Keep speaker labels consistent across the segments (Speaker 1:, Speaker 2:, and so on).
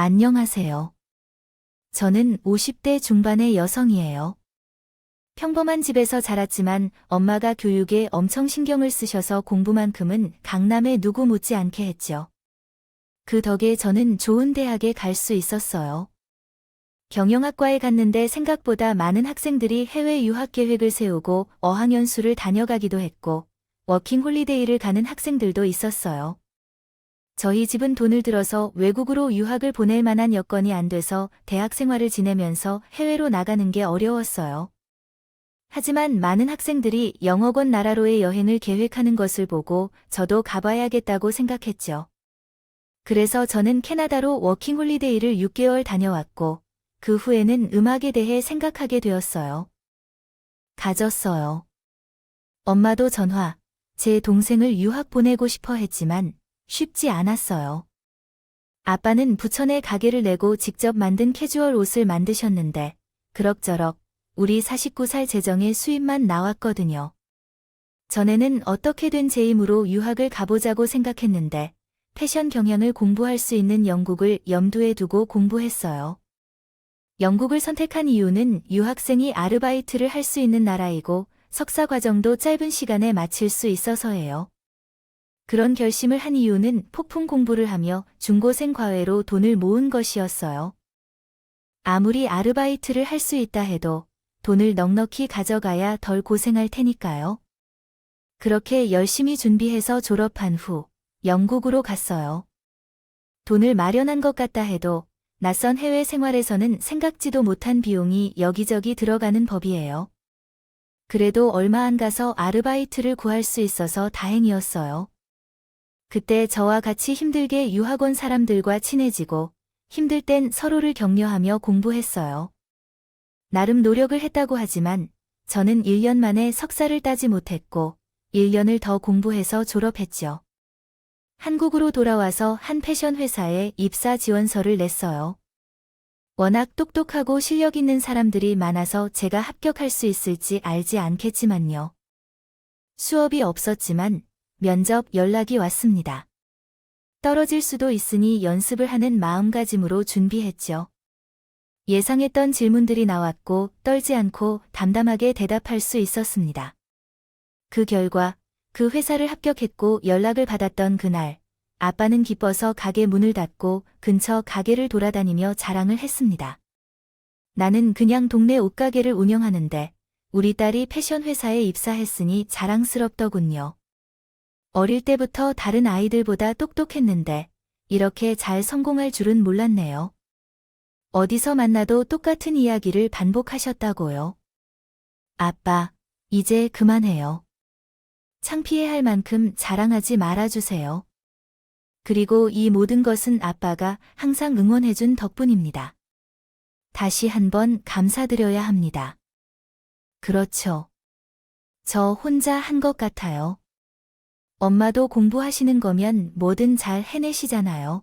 Speaker 1: 안녕하세요. 저는 50대 중반의 여성이에요. 평범한 집에서 자랐지만 엄마가 교육에 엄청 신경을 쓰셔서 공부만큼은 강남에 누구 못지않게 했죠. 그 덕에 저는 좋은 대학에 갈 수 있었어요. 경영학과에 갔는데 생각보다 많은 학생들이 해외 유학 계획을 세우고 어학연수를 다녀가기도 했고, 워킹 홀리데이를 가는 학생들도 있었어요. 저희 집은 돈을 들어서 외국으로 유학을 보낼 만한 여건이 안 돼서 대학 생활을 지내면서 해외로 나가는 게 어려웠어요. 하지만 많은 학생들이 영어권 나라로의 여행을 계획하는 것을 보고 저도 가봐야겠다고 생각했죠. 그래서 저는 캐나다로 워킹 홀리데이를 6개월 다녀왔고, 그 후에는 음악에 대해 생각하게 되었어요. 가졌어요. 엄마도 전화, 제 동생을 유학 보내고 싶어 했지만 쉽지 않았어요. 아빠는 부천에 가게를 내고 직접 만든 캐주얼 옷을 만드셨는데, 그럭저럭 우리 49살 재정의 수입만 나왔거든요. 전에는 어떻게 된제 힘으로 유학을 가보자고 생각했는데, 패션 경영을 공부할 수 있는 영국을 염두에 두고 공부했어요. 영국을 선택한 이유는 유학생이 아르바이트를 할 수 있는 나라이고 석사 과정도 짧은 시간에 마칠 수 있어서예요. 그런 결심을 한 이유는 폭풍 공부를 하며 중고생 과외로 돈을 모은 것이었어요. 아무리 아르바이트를 할 수 있다 해도 돈을 넉넉히 가져가야 덜 고생할 테니까요. 그렇게 열심히 준비해서 졸업한 후 영국으로 갔어요. 돈을 마련한 것 같다 해도 낯선 해외 생활에서는 생각지도 못한 비용이 여기저기 들어가는 법이에요. 그래도 얼마 안 가서 아르바이트를 구할 수 있어서 다행이었어요. 그때 저와 같이 힘들게 유학 온 사람들과 친해지고 힘들 땐 서로를 격려하며 공부했어요. 나름 노력을 했다고 하지만 저는 1년 만에 석사를 따지 못했고 1년을 더 공부해서 졸업했죠. 한국으로 돌아와서 한 패션 회사에 입사 지원서를 냈어요. 워낙 똑똑하고 실력 있는 사람들이 많아서 제가 합격할 수 있을지 알지 않겠지만요. 수업이 없었지만 면접 연락이 왔습니다. 떨어질 수도 있으니 연습을 하는 마음가짐으로 준비했죠. 예상했던 질문들이 나왔고 떨지 않고 담담하게 대답할 수 있었습니다. 그 결과 그 회사를 합격했고 연락을 받았던 그날, 아빠는 기뻐서 가게 문을 닫고 근처 가게를 돌아다니며 자랑을 했습니다. 나는 그냥 동네 옷가게를 운영하는데 우리 딸이 패션 회사에 입사했으니 자랑스럽더군요. 어릴 때부터 다른 아이들보다 똑똑했는데 이렇게 잘 성공할 줄은 몰랐네요. 어디서 만나도 똑같은 이야기를 반복하셨다고요. 아빠, 이제 그만해요. 창피해할 만큼 자랑하지 말아주세요. 그리고 이 모든 것은 아빠가 항상 응원해준 덕분입니다. 다시 한번 감사드려야 합니다. 그렇죠. 저 혼자 한 것 같아요. 엄마도 공부하시는 거면 뭐든 잘 해내시잖아요.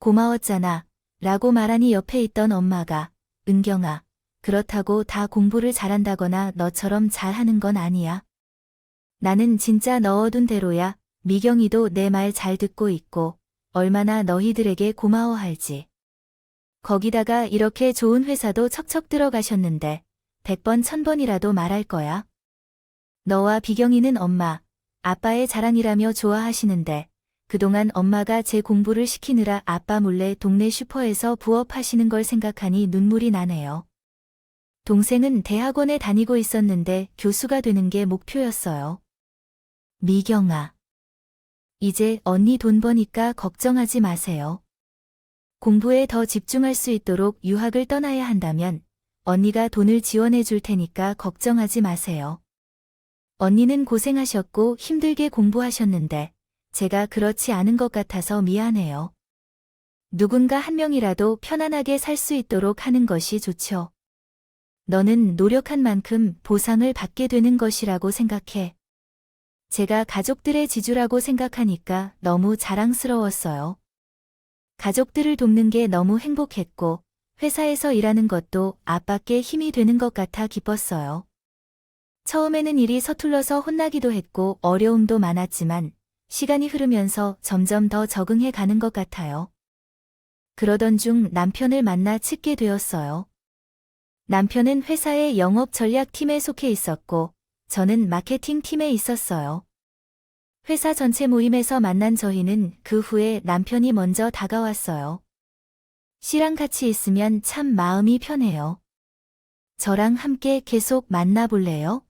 Speaker 1: 고마웠잖아. 라고 말하니 옆에 있던 엄마가, 은경아, 그렇다고 다 공부를 잘한다거나 너처럼 잘하는 건 아니야. 나는 진짜 넣어둔 대로야. 미경이도 내 말 잘 듣고 있고, 얼마나 너희들에게 고마워할지. 거기다가 이렇게 좋은 회사도 척척 들어가셨는데, 백번 천번이라도 말할 거야. 너와 비경이는 엄마, 아빠의 자랑이라며 좋아하시는데, 그동안 엄마가 제 공부를 시키느라 아빠 몰래 동네 슈퍼에서 부업하시는 걸 생각하니 눈물이 나네요. 동생은 대학원에 다니고 있었는데 교수가 되는 게 목표였어요. 미경아. 이제 언니 돈 버니까 걱정하지 마세요. 공부에 더 집중할 수 있도록 유학을 떠나야 한다면 언니가 돈을 지원해 줄 테니까 걱정하지 마세요. 언니는 고생하셨고 힘들게 공부하셨는데 제가 그렇지 않은 것 같아서 미안해요. 누군가 한 명이라도 편안하게 살 수 있도록 하는 것이 좋죠. 너는 노력한 만큼 보상을 받게 되는 것이라고 생각해. 제가 가족들의 지주라고 생각하니까 너무 자랑스러웠어요. 가족들을 돕는 게 너무 행복했고, 회사에서 일하는 것도 아빠께 힘이 되는 것 같아 기뻤어요. 처음에는 일이 서툴러서 혼나기도 했고 어려움도 많았지만, 시간이 흐르면서 점점 더 적응해 가는 것 같아요. 그러던 중 남편을 만나 찍게 되었어요. 남편은 회사의 영업 전략 팀에 속해 있었고, 저는 마케팅 팀에 있었어요. 회사 전체 모임에서 만난 저희는 그 후에 남편이 먼저 다가왔어요. 씨랑 같이 있으면 참 마음이 편해요. 저랑 함께 계속 만나볼래요?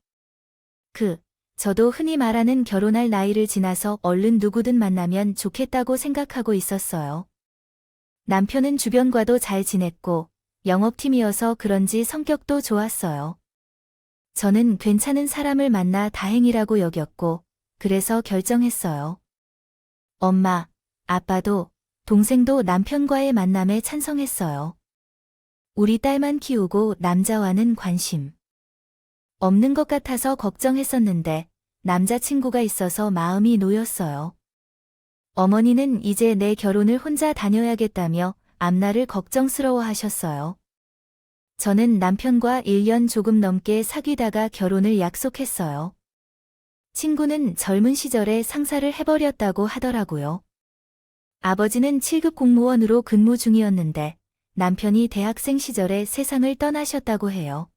Speaker 1: 그, 저도 흔히 말하는 결혼할 나이를 지나서 얼른 누구든 만나면 좋겠다고 생각하고 있었어요. 남편은 주변과도 잘 지냈고, 영업팀이어서 그런지 성격도 좋았어요. 저는 괜찮은 사람을 만나 다행이라고 여겼고, 그래서 결정했어요. 엄마, 아빠도, 동생도 남편과의 만남에 찬성했어요. 우리 딸만 키우고 남자와는 관심. 없는 것 같아서 걱정했었는데, 남자친구가 있어서 마음이 놓였어요. 어머니는 이제 내 결혼을 혼자 다녀야겠다며 앞날을 걱정스러워 하셨어요. 저는 남편과 1년 조금 넘게 사귀다가 결혼을 약속했어요. 친구는 젊은 시절에 상사를 해버렸다고 하더라고요. 아버지는 7급 공무원으로 근무 중이었는데 남편이 대학생 시절에 세상을 떠나셨다고 해요.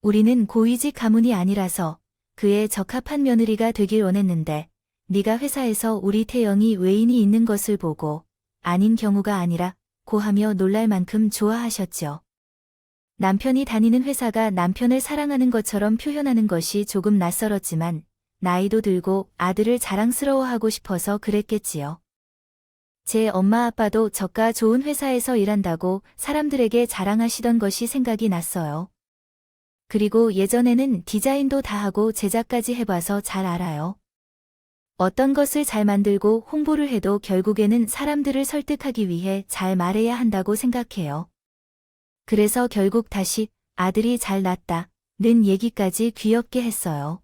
Speaker 1: 우리는 고위직 가문이 아니라서 그에 적합한 며느리가 되길 원했는데 네가 회사에서 우리 태영이 외인이 있는 것을 보고 아닌 경우가 아니라 고하며 놀랄 만큼 좋아하셨죠. 남편이 다니는 회사가 남편을 사랑하는 것처럼 표현하는 것이 조금 낯설었지만 나이도 들고 아들을 자랑스러워하고 싶어서 그랬겠지요. 제 엄마 아빠도 저가 좋은 회사에서 일한다고 사람들에게 자랑하시던 것이 생각이 났어요. 그리고 예전에는 디자인도 다 하고 제작까지 해봐서 잘 알아요. 어떤 것을 잘 만들고 홍보를 해도 결국에는 사람들을 설득하기 위해 잘 말해야 한다고 생각해요. 그래서 결국 다시 아들이 잘 났다. 는 얘기까지 귀엽게 했어요.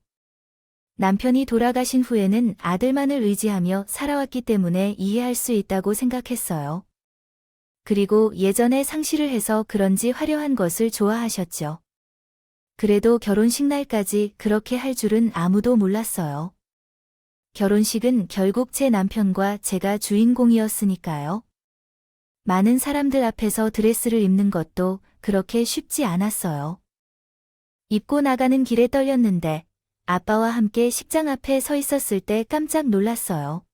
Speaker 1: 남편이 돌아가신 후에는 아들만을 의지하며 살아왔기 때문에 이해할 수 있다고 생각했어요. 그리고 예전에 상실을 해서 그런지 화려한 것을 좋아하셨죠. 그래도 결혼식 날까지 그렇게 할 줄은 아무도 몰랐어요. 결혼식은 결국 제 남편과 제가 주인공이었으니까요. 많은 사람들 앞에서 드레스를 입는 것도 그렇게 쉽지 않았어요. 입고 나가는 길에 떨렸는데 아빠와 함께 식장 앞에 서 있었을 때 깜짝 놀랐어요.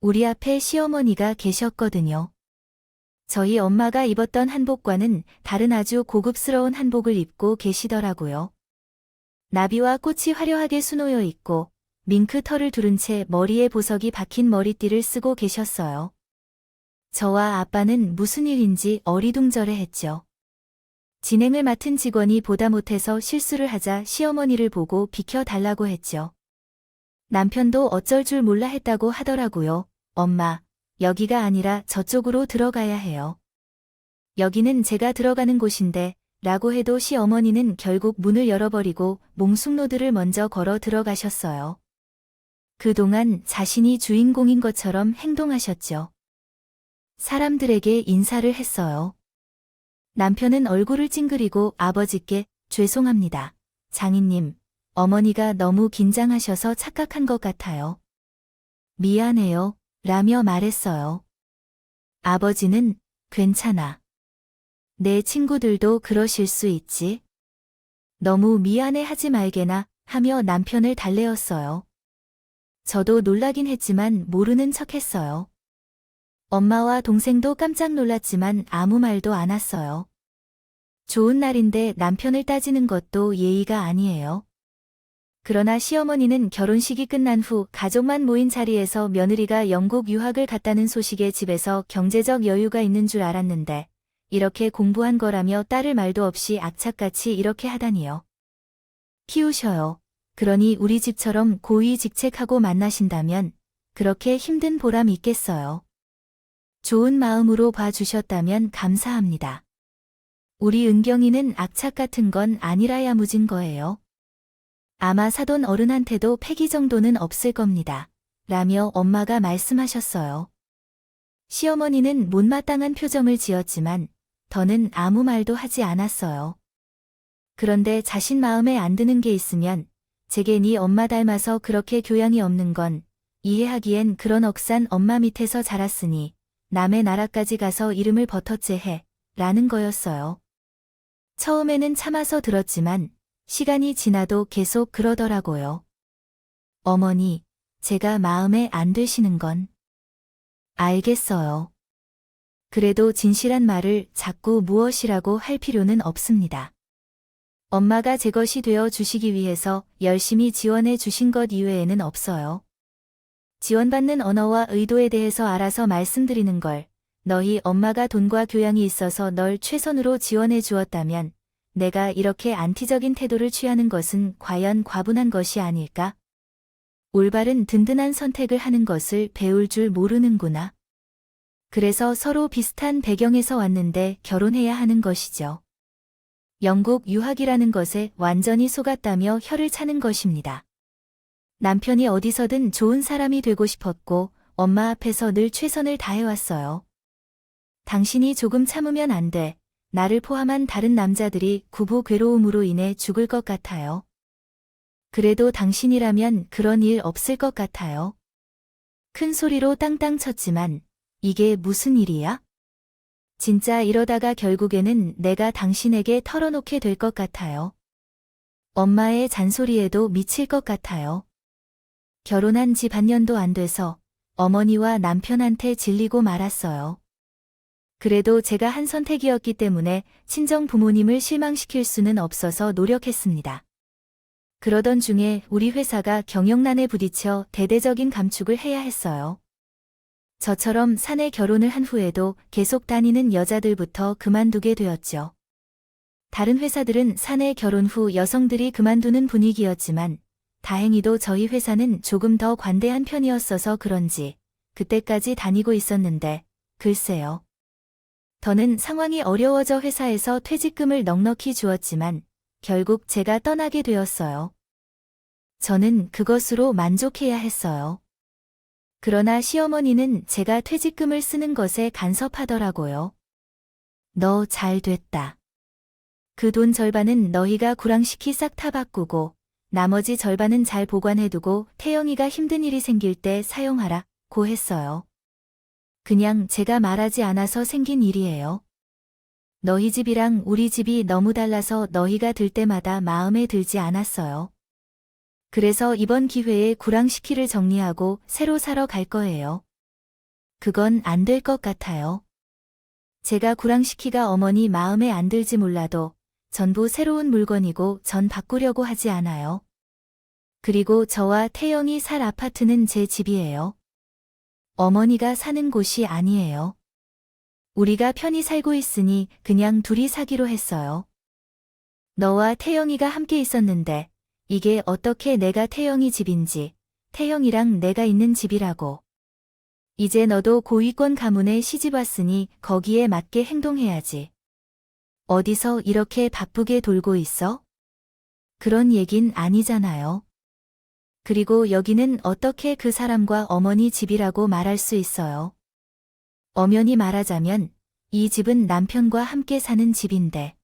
Speaker 1: 우리 앞에 시어머니가 계셨거든요. 저희 엄마가 입었던 한복과는 다른 아주 고급스러운 한복을 입고 계시더라고요. 나비와 꽃이 화려하게 수놓여 있고 밍크 털을 두른 채 머리에 보석이 박힌 머리띠를 쓰고 계셨어요. 저와 아빠는 무슨 일인지 어리둥절해 했죠. 진행을 맡은 직원이 보다 못해서 실수를 하자 시어머니를 보고 비켜달라고 했죠. 남편도 어쩔 줄 몰라 했다고 하더라고요. 엄마, 여기가 아니라 저쪽으로 들어가야 해요. 여기는 제가 들어가는 곳인데, 라고 해도 시어머니는 결국 문을 열어버리고 몽숙로드를 먼저 걸어 들어가셨어요. 그동안 자신이 주인공인 것처럼 행동하셨죠. 사람들에게 인사를 했어요. 남편은 얼굴을 찡그리고 아버지께 죄송합니다. 장인님, 어머니가 너무 긴장하셔서 착각한 것 같아요. 미안해요. 라며 말했어요. 아버지는 괜찮아. 내 친구들도 그러실 수 있지. 너무 미안해 하지 말게나 하며 남편을 달래었어요. 저도 놀라긴 했지만 모르는 척 했어요. 엄마와 동생도 깜짝 놀랐지만 아무 말도 안 했어요. 좋은 날인데 남편을 따지는 것도 예의가 아니에요. 그러나 시어머니는 결혼식이 끝난 후 가족만 모인 자리에서 며느리가 영국 유학을 갔다는 소식에 집에서 경제적 여유가 있는 줄 알았는데 이렇게 공부한 거라며 딸을 말도 없이 악착같이 이렇게 하다니요. 키우셔요. 그러니 우리 집처럼 고위 직책하고 만나신다면 그렇게 힘든 보람 있겠어요. 좋은 마음으로 봐주셨다면 감사합니다. 우리 은경이는 악착 같은 건 아니라야 무진 거예요. 아마 사돈 어른한테도 패기 정도는 없을 겁니다. 라며 엄마가 말씀하셨어요. 시어머니는 못마땅한 표정을 지었지만 더는 아무 말도 하지 않았어요. 그런데 자신 마음에 안 드는 게 있으면 제게 네 엄마 닮아서 그렇게 교양이 없는 건 이해하기엔 그런 억산 엄마 밑에서 자랐으니 남의 나라까지 가서 이름을 버터째 해. 라는 거였어요. 처음에는 참아서 들었지만 시간이 지나도 계속 그러더라고요. 어머니, 제가 마음에 안 드시는 건 알겠어요. 그래도 진실한 말을 자꾸 무엇이라고 할 필요는 없습니다. 엄마가 제 것이 되어 주시기 위해서 열심히 지원해 주신 것 이외에는 없어요. 지원받는 언어와 의도에 대해서 알아서 말씀드리는 걸 너희 엄마가 돈과 교양이 있어서 널 최선으로 지원해 주었다면 내가 이렇게 안티적인 태도를 취하는 것은 과연 과분한 것이 아닐까? 올바른 든든한 선택을 하는 것을 배울 줄 모르는구나. 그래서 서로 비슷한 배경에서 왔는데 결혼해야 하는 것이죠. 영국 유학이라는 것에 완전히 속았다며 혀를 차는 것입니다. 남편이 어디서든 좋은 사람이 되고 싶었고 엄마 앞에서 늘 최선을 다해왔어요. 당신이 조금 참으면 안 돼. 나를 포함한 다른 남자들이 구부 괴로움으로 인해 죽을 것 같아요. 그래도 당신이라면 그런 일 없을 것 같아요. 큰 소리로 땅땅 쳤지만 이게 무슨 일이야? 진짜 이러다가 결국에는 내가 당신에게 털어놓게 될 것 같아요. 엄마의 잔소리에도 미칠 것 같아요. 결혼한 지 반년도 안 돼서 어머니와 남편한테 질리고 말았어요. 그래도 제가 한 선택이었기 때문에 친정 부모님을 실망시킬 수는 없어서 노력했습니다. 그러던 중에 우리 회사가 경영난에 부딪혀 대대적인 감축을 해야 했어요. 저처럼 사내 결혼을 한 후에도 계속 다니는 여자들부터 그만두게 되었죠. 다른 회사들은 사내 결혼 후 여성들이 그만두는 분위기였지만 다행히도 저희 회사는 조금 더 관대한 편이었어서 그런지 그때까지 다니고 있었는데 글쎄요. 더는 상황이 어려워져 회사에서 퇴직금을 넉넉히 주었지만 결국 제가 떠나게 되었어요. 저는 그것으로 만족해야 했어요. 그러나 시어머니는 제가 퇴직금을 쓰는 것에 간섭하더라고요. 너 잘 됐다. 그 돈 절반은 너희가 구랑시키 싹다 바꾸고 나머지 절반은 잘 보관해두고 태영이가 힘든 일이 생길 때 사용하라 고 했어요. 그냥 제가 말하지 않아서 생긴 일이에요. 너희 집이랑 우리 집이 너무 달라서 너희가 들 때마다 마음에 들지 않았어요. 그래서 이번 기회에 구랑시키를 정리하고 새로 사러 갈 거예요. 그건 안 될 것 같아요. 제가 구랑시키가 어머니 마음에 안 들지 몰라도 전부 새로운 물건이고 전 바꾸려고 하지 않아요. 그리고 저와 태영이 살 아파트는 제 집이에요. 어머니가 사는 곳이 아니에요. 우리가 편히 살고 있으니 그냥 둘이 사기로 했어요. 너와 태영이가 함께 있었는데 이게 어떻게 내가 태영이 집인지, 태영이랑 내가 있는 집이라고. 이제 너도 고위권 가문에 시집 왔으니 거기에 맞게 행동해야지. 어디서 이렇게 바쁘게 돌고 있어? 그런 얘긴 아니잖아요. 그리고 여기는 어떻게 그 사람과 어머니 집이라고 말할 수 있어요. 엄연히 말하자면 이 집은 남편과 함께 사는 집인데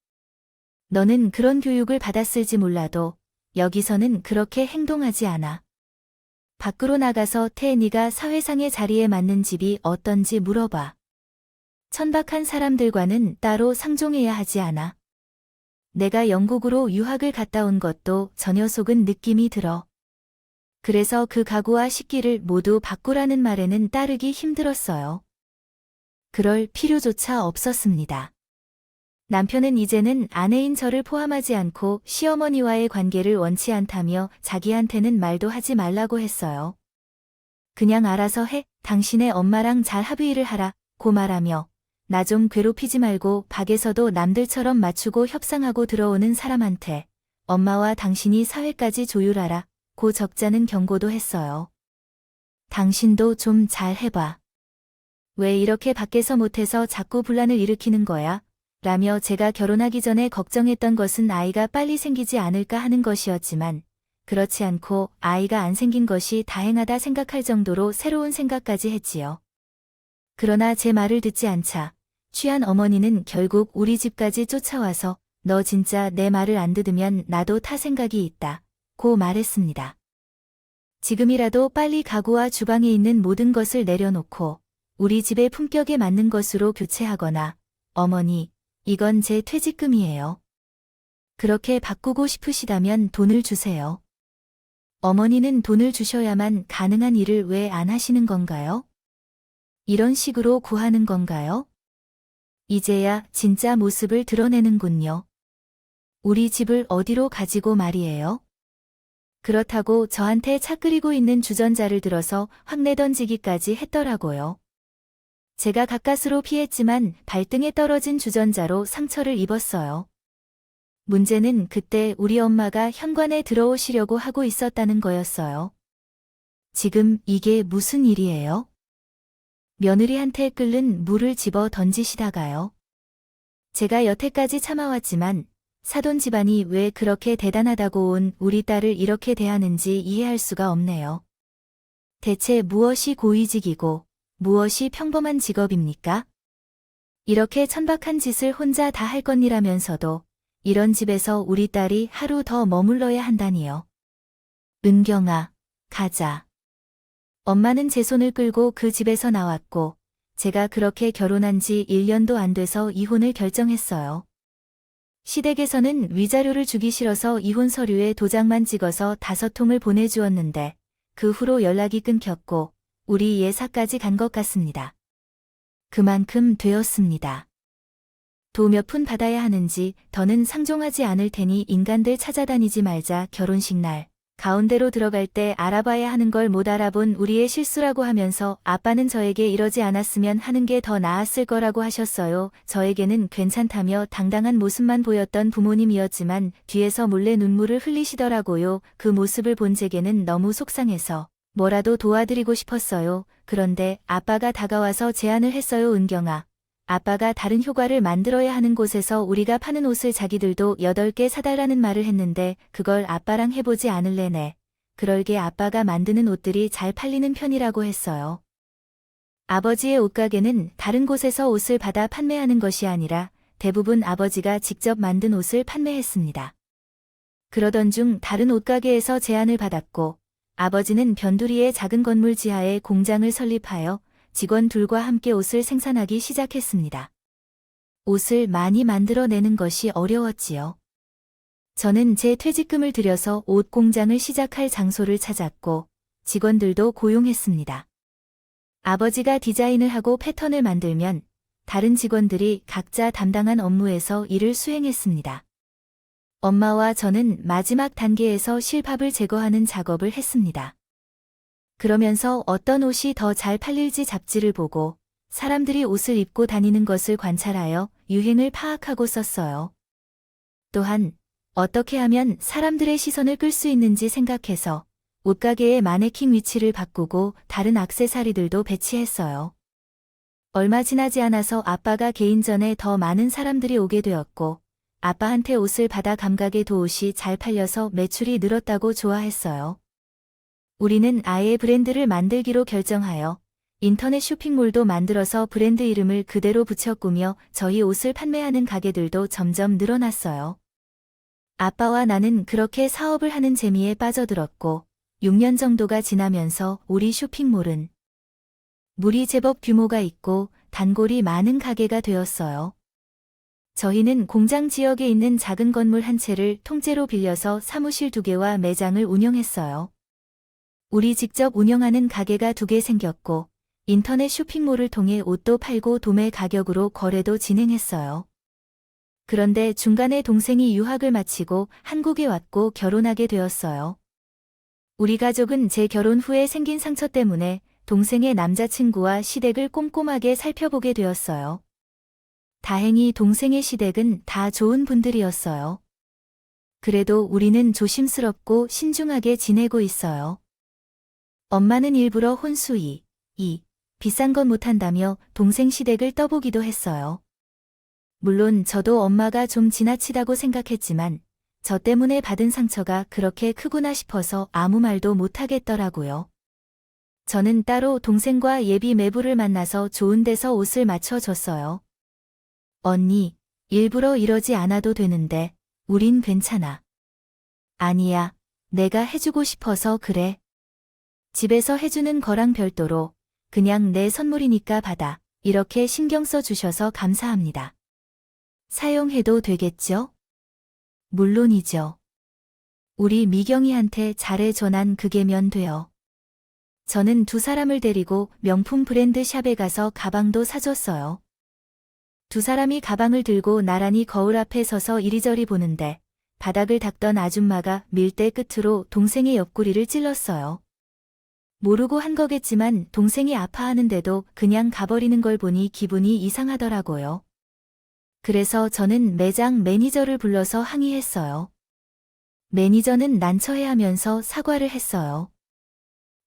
Speaker 1: 너는 그런 교육을 받았을지 몰라도 여기서는 그렇게 행동하지 않아. 밖으로 나가서 태애니가 사회상의 자리에 맞는 집이 어떤지 물어봐. 천박한 사람들과는 따로 상종해야 하지 않아. 내가 영국으로 유학을 갔다 온 것도 저 녀석은 느낌이 들어. 그래서 그 가구와 식기를 모두 바꾸라는 말에는 따르기 힘들었어요. 그럴 필요조차 없었습니다. 남편은 이제는 아내인 저를 포함하지 않고 시어머니와의 관계를 원치 않다며 자기한테는 말도 하지 말라고 했어요. 그냥 알아서 해, 당신의 엄마랑 잘 합의를 하라, 고 말하며 나 좀 괴롭히지 말고 밖에서도 남들처럼 맞추고 협상하고 들어오는 사람한테 엄마와 당신이 사회까지 조율하라, 고 적자는 경고도 했어요. 당신도 좀 잘 해봐. 왜 이렇게 밖에서 못해서 자꾸 분란을 일으키는 거야? 라며 제가 결혼하기 전에 걱정했던 것은 아이가 빨리 생기지 않을까 하는 것이었지만 그렇지 않고 아이가 안 생긴 것이 다행하다 생각할 정도로 새로운 생각까지 했지요. 그러나 제 말을 듣지 않자 취한 어머니는 결국 우리 집까지 쫓아와서 너 진짜 내 말을 안 듣으면 나도 타 생각이 있다. 고 말했습니다. 지금이라도 빨리 가구와 주방에 있는 모든 것을 내려놓고 우리 집의 품격에 맞는 것으로 교체하거나 어머니, 이건 제 퇴직금이에요. 그렇게 바꾸고 싶으시다면 돈을 주세요. 어머니는 돈을 주셔야만 가능한 일을 왜 안 하시는 건가요? 이런 식으로 구하는 건가요? 이제야 진짜 모습을 드러내는군요. 우리 집을 어디로 가지고 말이에요? 그렇다고 저한테 차 끓이고 있는 주전자를 들어서 확 내 던지기까지 했더라고요. 제가 가까스로 피했지만 발등에 떨어진 주전자로 상처를 입었어요. 문제는 그때 우리 엄마가 현관에 들어오시려고 하고 있었다는 거였어요. 지금 이게 무슨 일이에요? 며느리한테 끓는 물을 집어 던지시다가요. 제가 여태까지 참아왔지만 사돈 집안이 왜 그렇게 대단하다고 온 우리 딸을 이렇게 대하는지 이해할 수가 없네요. 대체 무엇이 고위직이고 무엇이 평범한 직업입니까? 이렇게 천박한 짓을 혼자 다 할 건이라면서도 이런 집에서 우리 딸이 하루 더 머물러야 한다니요. 은경아, 가자. 엄마는 제 손을 끌고 그 집에서 나왔고, 제가 그렇게 결혼한 지 1년도 안 돼서 이혼을 결정했어요. 시댁에서는 위자료를 주기 싫어서 이혼 서류에 도장만 찍어서 다섯 통을 보내주었는데, 그 후로 연락이 끊겼고, 우리 예사까지 간 것 같습니다. 그만큼 되었습니다. 도 몇 푼 받아야 하는지 더는 상종하지 않을 테니 인간들 찾아다니지 말자 결혼식 날. 가운데로 들어갈 때 알아봐야 하는 걸 못 알아본 우리의 실수라고 하면서 아빠는 저에게 이러지 않았으면 하는 게 더 나았을 거라고 하셨어요. 저에게는 괜찮다며 당당한 모습만 보였던 부모님이었지만 뒤에서 몰래 눈물을 흘리시더라고요. 그 모습을 본 제게는 너무 속상해서 뭐라도 도와드리고 싶었어요. 그런데 아빠가 다가와서 제안을 했어요. 은경아. 아빠가 다른 효과를 만들어야 하는 곳에서 우리가 파는 옷을 자기들도 8개 사달라는 말을 했는데 그걸 아빠랑 해보지 않을래네. 그럴게 아빠가 만드는 옷들이 잘 팔리는 편이라고 했어요. 아버지의 옷가게는 다른 곳에서 옷을 받아 판매하는 것이 아니라 대부분 아버지가 직접 만든 옷을 판매했습니다. 그러던 중 다른 옷가게에서 제안을 받았고 아버지는 변두리의 작은 건물 지하에 공장을 설립하여 직원 둘과 함께 옷을 생산하기 시작했습니다. 옷을 많이 만들어내는 것이 어려웠지요. 저는 제 퇴직금을 들여서 옷 공장을 시작할 장소를 찾았고 직원들도 고용했습니다. 아버지가 디자인을 하고 패턴을 만들면 다른 직원들이 각자 담당한 업무에서 일을 수행했습니다. 엄마와 저는 마지막 단계에서 실밥을 제거하는 작업을 했습니다. 그러면서 어떤 옷이 더 잘 팔릴지 잡지를 보고 사람들이 옷을 입고 다니는 것을 관찰하여 유행을 파악하고 썼어요. 또한 어떻게 하면 사람들의 시선을 끌 수 있는지 생각해서 옷가게의 마네킹 위치를 바꾸고 다른 악세사리들도 배치했어요. 얼마 지나지 않아서 아빠가 개인전에 더 많은 사람들이 오게 되었고 아빠한테 옷을 받아 감각의 도옷이 잘 팔려서 매출이 늘었다고 좋아했어요. 우리는 아예 브랜드를 만들기로 결정하여 인터넷 쇼핑몰도 만들어서 브랜드 이름을 그대로 붙여 꾸며 저희 옷을 판매하는 가게들도 점점 늘어났어요. 아빠와 나는 그렇게 사업을 하는 재미에 빠져들었고 6년 정도가 지나면서 우리 쇼핑몰은 물이 제법 규모가 있고 단골이 많은 가게가 되었어요. 저희는 공장 지역에 있는 작은 건물 한 채를 통째로 빌려서 사무실 두 개와 매장을 운영했어요. 우리 직접 운영하는 가게가 두 개 생겼고 인터넷 쇼핑몰을 통해 옷도 팔고 도매 가격으로 거래도 진행했어요. 그런데 중간에 동생이 유학을 마치고 한국에 왔고 결혼하게 되었어요. 우리 가족은 제 결혼 후에 생긴 상처 때문에 동생의 남자친구와 시댁을 꼼꼼하게 살펴보게 되었어요. 다행히 동생의 시댁은 다 좋은 분들이었어요. 그래도 우리는 조심스럽고 신중하게 지내고 있어요. 엄마는 일부러 혼수이, 이, 비싼 건 못한다며 동생 시댁을 떠보기도 했어요. 물론 저도 엄마가 좀 지나치다고 생각했지만 저 때문에 받은 상처가 그렇게 크구나 싶어서 아무 말도 못하겠더라고요. 저는 따로 동생과 예비 매부를 만나서 좋은 데서 옷을 맞춰줬어요. 언니, 일부러 이러지 않아도 되는데, 우린 괜찮아. 아니야, 내가 해주고 싶어서 그래. 집에서 해주는 거랑 별도로 그냥 내 선물이니까 받아. 이렇게 신경 써 주셔서 감사합니다. 사용해도 되겠죠? 물론이죠. 우리 미경이한테 잘해줘 난 그게면 돼요. 저는 두 사람을 데리고 명품 브랜드 샵에 가서 가방도 사줬어요. 두 사람이 가방을 들고 나란히 거울 앞에 서서 이리저리 보는데 바닥을 닦던 아줌마가 밀대 끝으로 동생의 옆구리를 찔렀어요. 모르고 한 거겠지만 동생이 아파하는데도 그냥 가버리는 걸 보니 기분이 이상하더라고요. 그래서 저는 매장 매니저를 불러서 항의했어요. 매니저는 난처해하면서 사과를 했어요.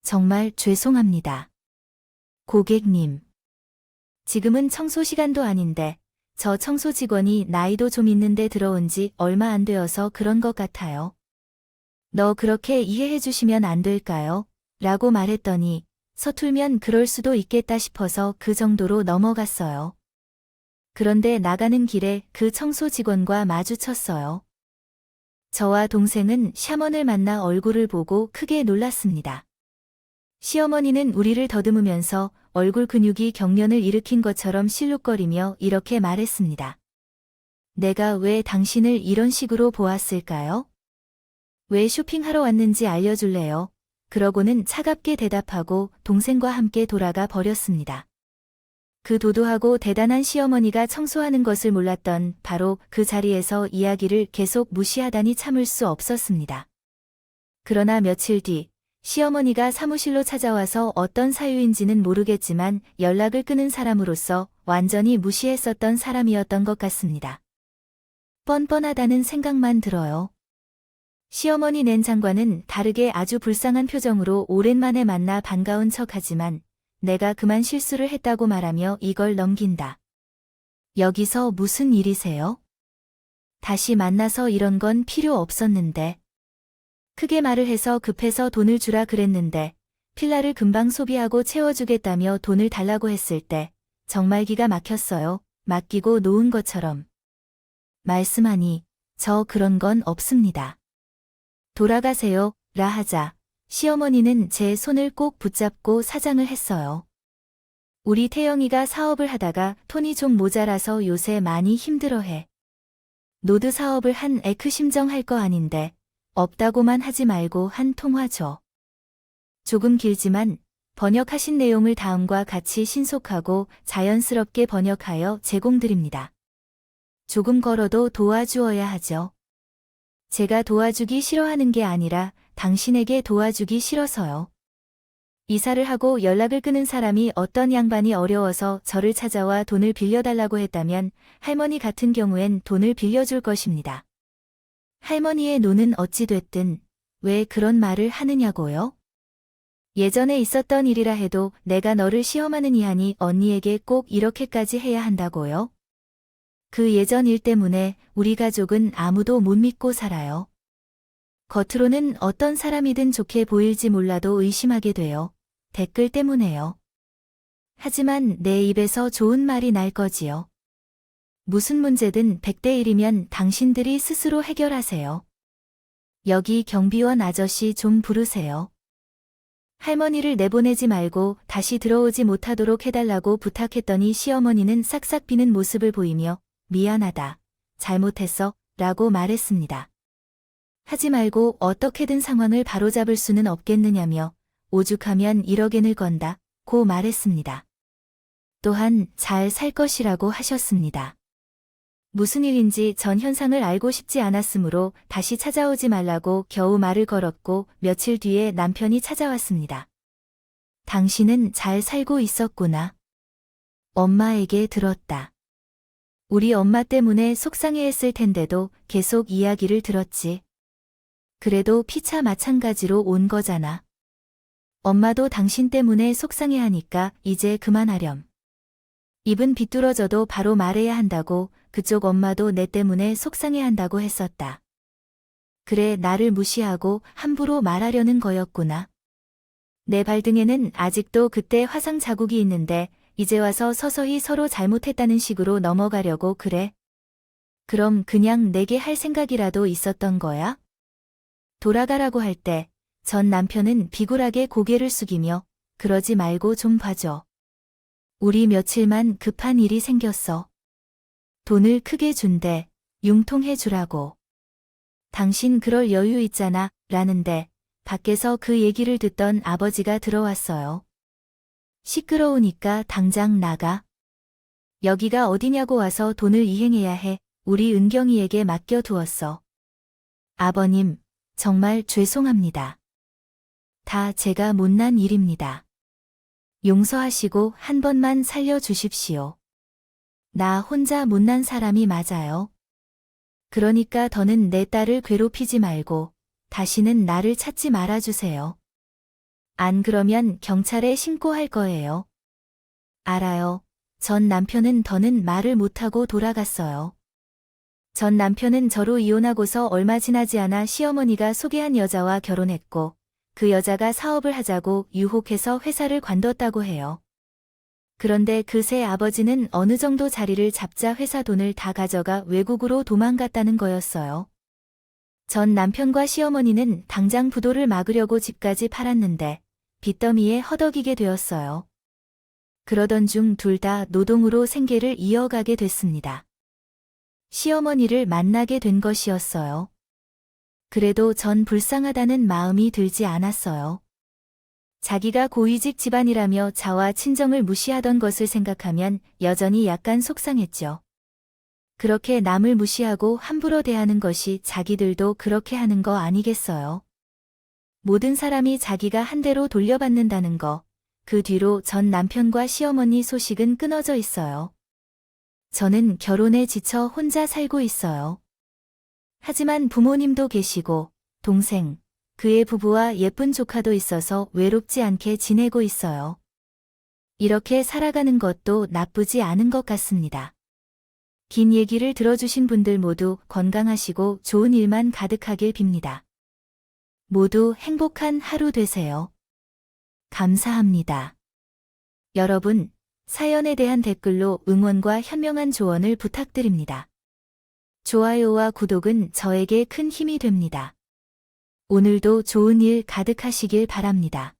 Speaker 1: 정말 죄송합니다. 고객님. 지금은 청소 시간도 아닌데 저 청소 직원이 나이도 좀 있는데 들어온 지 얼마 안 되어서 그런 것 같아요. 너 그렇게 이해해 주시면 안 될까요? 라고 말했더니 서툴면 그럴 수도 있겠다 싶어서 그 정도로 넘어갔어요. 그런데 나가는 길에 그 청소 직원과 마주쳤어요. 저와 동생은 샤먼을 만나 얼굴을 보고 크게 놀랐습니다. 시어머니는 우리를 더듬으면서 얼굴 근육이 경련을 일으킨 것처럼 실룩거리며 이렇게 말했습니다. 내가 왜 당신을 이런 식으로 보았을까요? 왜 쇼핑하러 왔는지 알려줄래요? 그러고는 차갑게 대답하고 동생과 함께 돌아가 버렸습니다. 그 도도하고 대단한 시어머니가 청소하는 것을 몰랐던 바로 그 자리에서 이야기를 계속 무시하다니 참을 수 없었습니다. 그러나 며칠 뒤 시어머니가 사무실로 찾아와서 어떤 사유인지는 모르겠지만 연락을 끊은 사람으로서 완전히 무시했었던 사람이었던 것 같습니다. 뻔뻔하다는 생각만 들어요. 시어머니 낸 장관은 다르게 아주 불쌍한 표정으로 오랜만에 만나 반가운 척하지만 내가 그만 실수를 했다고 말하며 이걸 넘긴다. 여기서 무슨 일이세요? 다시 만나서 이런 건 필요 없었는데. 크게 말을 해서 급해서 돈을 주라 그랬는데 필라를 금방 소비하고 채워주겠다며 돈을 달라고 했을 때 정말 기가 막혔어요. 맡기고 놓은 것처럼. 말씀하니 저 그런 건 없습니다. 돌아가세요. 라 하자 시어머니는 제 손을 꼭 붙잡고 사장을 했어요. 우리 태영이가 사업을 하다가 돈이 좀 모자라서 요새 많이 힘들어해. 노드 사업을 한 에크 심정할 거 아닌데 없다고만 하지 말고 한 통화 줘. 조금 길지만 번역하신 내용을 다음과 같이 신속하고 자연스럽게 번역하여 제공드립니다. 조금 걸어도 도와주어야 하죠. 제가 도와주기 싫어하는 게 아니라 당신에게 도와주기 싫어서요. 이사를 하고 연락을 끊은 사람이 어떤 양반이 어려워서 저를 찾아와 돈을 빌려달라고 했다면 할머니 같은 경우엔 돈을 빌려줄 것입니다. 할머니의 노는 어찌됐든 왜 그런 말을 하느냐고요? 예전에 있었던 일이라 해도 내가 너를 시험하는 이하니 언니에게 꼭 이렇게까지 해야 한다고요? 그 예전 일 때문에 우리 가족은 아무도 못 믿고 살아요. 겉으로는 어떤 사람이든 좋게 보일지 몰라도 의심하게 돼요. 댓글 때문에요. 하지만 내 입에서 좋은 말이 날 거지요. 무슨 문제든 100대 1이면 당신들이 스스로 해결하세요. 여기 경비원 아저씨 좀 부르세요. 할머니를 내보내지 말고 다시 들어오지 못하도록 해달라고 부탁했더니 시어머니는 싹싹 비는 모습을 보이며 미안하다. 잘못했어. 라고 말했습니다. 하지 말고 어떻게든 상황을 바로잡을 수는 없겠느냐며 오죽하면 1억엔을 건다. 고 말했습니다. 또한 잘 살 것이라고 하셨습니다. 무슨 일인지 전 현상을 알고 싶지 않았으므로 다시 찾아오지 말라고 겨우 말을 걸었고 며칠 뒤에 남편이 찾아왔습니다. 당신은 잘 살고 있었구나. 엄마에게 들었다. 우리 엄마 때문에 속상해했을 텐데도 계속 이야기를 들었지. 그래도 피차 마찬가지로 온 거잖아. 엄마도 당신 때문에 속상해하니까 이제 그만하렴. 입은 비뚤어져도 바로 말해야 한다고 그쪽 엄마도 내 때문에 속상해한다고 했었다. 그래 나를 무시하고 함부로 말하려는 거였구나. 내 발등에는 아직도 그때 화상 자국이 있는데 이제 와서 서서히 서로 잘못했다는 식으로 넘어가려고 그래. 그럼 그냥 내게 할 생각이라도 있었던 거야? 돌아가라고 할 때 전 남편은 비굴하게 고개를 숙이며 그러지 말고 좀 봐줘. 우리 며칠만 급한 일이 생겼어. 돈을 크게 준대. 융통해 주라고. 당신 그럴 여유 있잖아. 라는데 밖에서 그 얘기를 듣던 아버지가 들어왔어요. 시끄러우니까 당장 나가. 여기가 어디냐고 와서 돈을 이행해야 해. 우리 은경이에게 맡겨두었어. 아버님, 정말 죄송합니다. 다 제가 못난 일입니다. 용서하시고 한 번만 살려주십시오. 나 혼자 못난 사람이 맞아요. 그러니까 더는 내 딸을 괴롭히지 말고 다시는 나를 찾지 말아주세요. 안 그러면 경찰에 신고할 거예요. 알아요. 전 남편은 더는 말을 못하고 돌아갔어요. 전 남편은 저로 이혼하고서 얼마 지나지 않아 시어머니가 소개한 여자와 결혼했고 그 여자가 사업을 하자고 유혹해서 회사를 관뒀다고 해요. 그런데 그새 아버지는 어느 정도 자리를 잡자 회사 돈을 다 가져가 외국으로 도망갔다는 거였어요. 전 남편과 시어머니는 당장 부도를 막으려고 집까지 팔았는데 빚더미에 허덕이게 되었어요. 그러던 중 둘 다 노동으로 생계를 이어가게 됐습니다. 시어머니를 만나게 된 것이었어요. 그래도 전 불쌍하다는 마음이 들지 않았어요. 자기가 고위직 집안이라며 자와 친정을 무시하던 것을 생각하면 여전히 약간 속상했죠. 그렇게 남을 무시하고 함부로 대하는 것이 자기들도 그렇게 하는 거 아니겠어요? 모든 사람이 자기가 한 대로 돌려받는다는 거, 그 뒤로 전 남편과 시어머니 소식은 끊어져 있어요. 저는 결혼에 지쳐 혼자 살고 있어요. 하지만 부모님도 계시고, 동생, 그의 부부와 예쁜 조카도 있어서 외롭지 않게 지내고 있어요. 이렇게 살아가는 것도 나쁘지 않은 것 같습니다. 긴 얘기를 들어주신 분들 모두 건강하시고 좋은 일만 가득하길 빕니다. 모두 행복한 하루 되세요. 감사합니다. 여러분, 사연에 대한 댓글로 응원과 현명한 조언을 부탁드립니다. 좋아요와 구독은 저에게 큰 힘이 됩니다. 오늘도 좋은 일 가득하시길 바랍니다.